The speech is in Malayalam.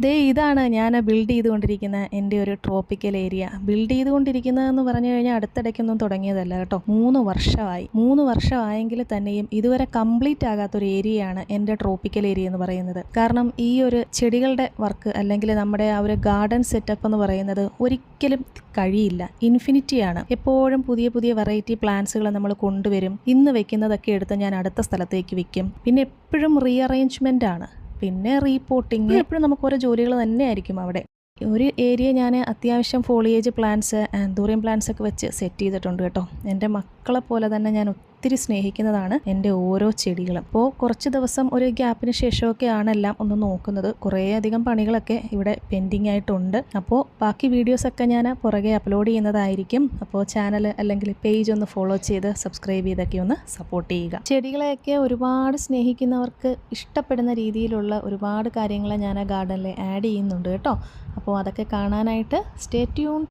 ദേ ഇതാണ് ഞാൻ ബിൽഡ് ചെയ്തുകൊണ്ടിരിക്കുന്ന എന്റെ ഒരു ട്രോപ്പിക്കൽ ഏരിയ ബിൽഡ് ചെയ്തുകൊണ്ടിരിക്കുന്നതെന്ന് പറഞ്ഞു കഴിഞ്ഞാൽ അടുത്തിടയ്ക്കൊന്നും തുടങ്ങിയതല്ല കേട്ടോ. മൂന്ന് വർഷമായി. മൂന്ന് വർഷമായെങ്കിൽ തന്നെയും ഇതുവരെ കംപ്ലീറ്റ് ആകാത്തൊരു ഏരിയയാണ് എന്റെ ട്രോപ്പിക്കൽ ഏരിയ എന്ന് പറയുന്നത്. കാരണം ഈ ഒരു ചെടികളുടെ വർക്ക് അല്ലെങ്കിൽ നമ്മുടെ ആ ഒരു ഗാർഡൻ സെറ്റപ്പ് എന്ന് പറയുന്നത് ഒരിക്കലും കഴിയില്ല. ഇൻഫിനിറ്റിയാണ് എപ്പോഴും പുതിയ പുതിയ വെറൈറ്റി പ്ലാന്റ്സുകൾ നമ്മൾ കൊണ്ടുവരും. ഇന്ന് വെക്കുന്നതൊക്കെ എടുത്ത് ഞാൻ അടുത്ത സ്ഥലത്തേക്ക് വെക്കും. പിന്നെ എപ്പോഴും റീഅറേഞ്ച്മെന്റ് ആണ്. പിന്നെ റീപോർട്ടിങ് എപ്പോഴും നമുക്ക് ഓരോ ജോലികൾ തന്നെയായിരിക്കും അവിടെ. ഒരു ഏരിയ ഞാൻ അത്യാവശ്യം ഫോളിയേജ് പ്ലാന്റ്സ് ആന്തൂറിയം പ്ലാന്റ്സ് ഒക്കെ വെച്ച് സെറ്റ് ചെയ്തിട്ടുണ്ട് കേട്ടോ. എന്റെ മക്കളെ പോലെ തന്നെ ഞാൻ ഒത്തിരി സ്നേഹിക്കുന്നതാണ് എന്റെ ഓരോ ചെടികളും. അപ്പോൾ കുറച്ച് ദിവസം ഒരു ഗ്യാപ്പിന് ശേഷമൊക്കെയാണ് എല്ലാം ഒന്ന് നോക്കുന്നത്. കുറേയധികം പണികളൊക്കെ ഇവിടെ പെൻഡിങ് ആയിട്ടുണ്ട്. അപ്പോൾ ബാക്കി വീഡിയോസൊക്കെ ഞാൻ പുറകെ അപ്ലോഡ് ചെയ്യുന്നതായിരിക്കും. അപ്പോൾ ചാനൽ അല്ലെങ്കിൽ പേജ് ഒന്ന് ഫോളോ ചെയ്ത് സബ്സ്ക്രൈബ് ചെയ്തൊക്കെ ഒന്ന് സപ്പോർട്ട് ചെയ്യുക. ചെടികളെയൊക്കെ ഒരുപാട് സ്നേഹിക്കുന്നവർക്ക് ഇഷ്ടപ്പെടുന്ന രീതിയിലുള്ള ഒരുപാട് കാര്യങ്ങൾ ഞാൻ ആ ഗാർഡനിൽ ആഡ് ചെയ്യുന്നുണ്ട് കേട്ടോ. അപ്പോൾ അതൊക്കെ കാണാനായിട്ട് സ്റ്റേ ട്യൂൺ